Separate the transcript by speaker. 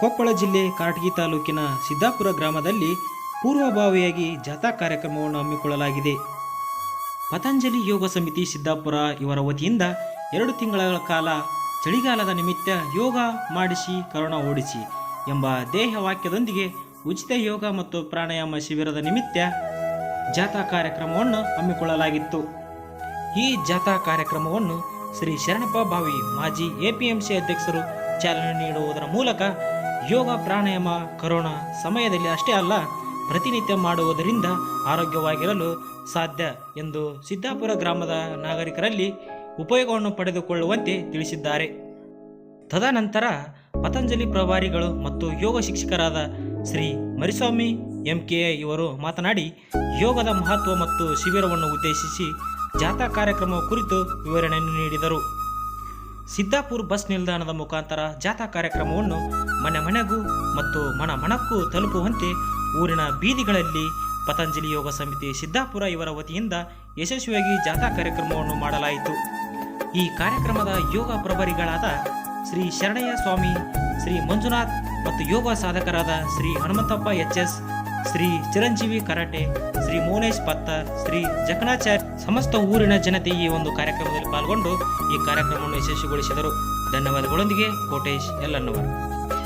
Speaker 1: ಕೊಪ್ಪಳ ಜಿಲ್ಲೆ ಕಾರಟಗಿ ತಾಲೂಕಿನ ಸಿದ್ದಾಪುರ ಗ್ರಾಮದಲ್ಲಿ ಪೂರ್ವಭಾವಿಯಾಗಿ ಜಾಥಾ ಕಾರ್ಯಕ್ರಮವನ್ನು ಹಮ್ಮಿಕೊಳ್ಳಲಾಗಿದೆ. ಪತಂಜಲಿ ಯೋಗ ಸಮಿತಿ ಸಿದ್ದಾಪುರ ಇವರ ವತಿಯಿಂದ ಎರಡು ತಿಂಗಳ ಕಾಲ ಚಳಿಗಾಲದ ನಿಮಿತ್ತ ಯೋಗ ಮಾಡಿಸಿ ಕರೋಣ ಓಡಿಸಿ ಎಂಬ ದೇಹ ವಾಕ್ಯದೊಂದಿಗೆ ಉಚಿತ ಯೋಗ ಮತ್ತು ಪ್ರಾಣಾಯಾಮ ಶಿಬಿರದ ನಿಮಿತ್ತ ಜಾಥಾ ಕಾರ್ಯಕ್ರಮವನ್ನು ಹಮ್ಮಿಕೊಳ್ಳಲಾಗಿತ್ತು. ಈ ಜಾಥಾ ಕಾರ್ಯಕ್ರಮವನ್ನು ಶ್ರೀ ಶರಣಪ್ಪ ಬಾವಿ ಮಾಜಿ ಎಪಿಎಂಸಿ ಅಧ್ಯಕ್ಷರು ಚಾಲನೆ ನೀಡುವುದರ ಮೂಲಕ ಯೋಗ, ಪ್ರಾಣಾಯಾಮ, ಕರೋನಾ ಸಮಯದಲ್ಲಿ ಅಷ್ಟೇ ಅಲ್ಲ, ಪ್ರತಿನಿತ್ಯ ಮಾಡುವುದರಿಂದ ಆರೋಗ್ಯವಾಗಿರಲು ಸಾಧ್ಯ ಎಂದು ಸಿದ್ದಾಪುರ ಗ್ರಾಮದ ನಾಗರಿಕರಲ್ಲಿ ಉಪಯೋಗವನ್ನು ಪಡೆದುಕೊಳ್ಳುವಂತೆ ತಿಳಿಸಿದ್ದಾರೆ. ತದನಂತರ ಪತಂಜಲಿ ಪ್ರಭಾರಿಗಳು ಮತ್ತು ಯೋಗ ಶಿಕ್ಷಕರಾದ ಶ್ರೀ ಮರಿಸ್ವಾಮಿ ಎಂಕೆಎ ಇವರು ಮಾತನಾಡಿ, ಯೋಗದ ಮಹತ್ವ ಮತ್ತು ಶಿಬಿರವನ್ನು ಉದ್ದೇಶಿಸಿ ಜಾಥಾ ಕಾರ್ಯಕ್ರಮ ಕುರಿತು ವಿವರಣೆಯನ್ನು ನೀಡಿದರು. ಸಿದ್ದಾಪುರ್ ಬಸ್ ನಿಲ್ದಾಣದ ಮುಖಾಂತರ ಜಾಥಾ ಕಾರ್ಯಕ್ರಮವನ್ನು ಮನೆ ಮನೆಗೂ ಮತ್ತು ಮನ ಮನಕ್ಕೂ ತಲುಪುವಂತೆ ಊರಿನ ಬೀದಿಗಳಲ್ಲಿ ಪತಂಜಲಿ ಯೋಗ ಸಮಿತಿ ಸಿದ್ದಾಪುರ ಇವರ ವತಿಯಿಂದ ಯಶಸ್ವಿಯಾಗಿ ಜಾಥಾ ಕಾರ್ಯಕ್ರಮವನ್ನು ಮಾಡಲಾಯಿತು. ಈ ಕಾರ್ಯಕ್ರಮದ ಯೋಗ ಪ್ರಭರಿಗಳಾದ ಶ್ರೀ ಶರಣಯ್ಯ ಸ್ವಾಮಿ, ಶ್ರೀ ಮಂಜುನಾಥ್ ಮತ್ತು ಯೋಗ ಸಾಧಕರಾದ Shri Hanumanthappa H S Shri Chiranjeevi karate, Shri Monesh Pattar, Shri Jakanacharya ಸಮಸ್ತ ಊರಿನ ಜನತೆ ಈ ಒಂದು ಕಾರ್ಯಕ್ರಮದಲ್ಲಿ ಪಾಲ್ಗೊಂಡು ಈ ಕಾರ್ಯಕ್ರಮವನ್ನು ಯಶಸ್ವಿಗೊಳಿಸಿದರು. ಧನ್ಯವಾದಗಳೊಂದಿಗೆ ಕೋಟೇಶ್ ಎಲ್ಲನ್ನವರು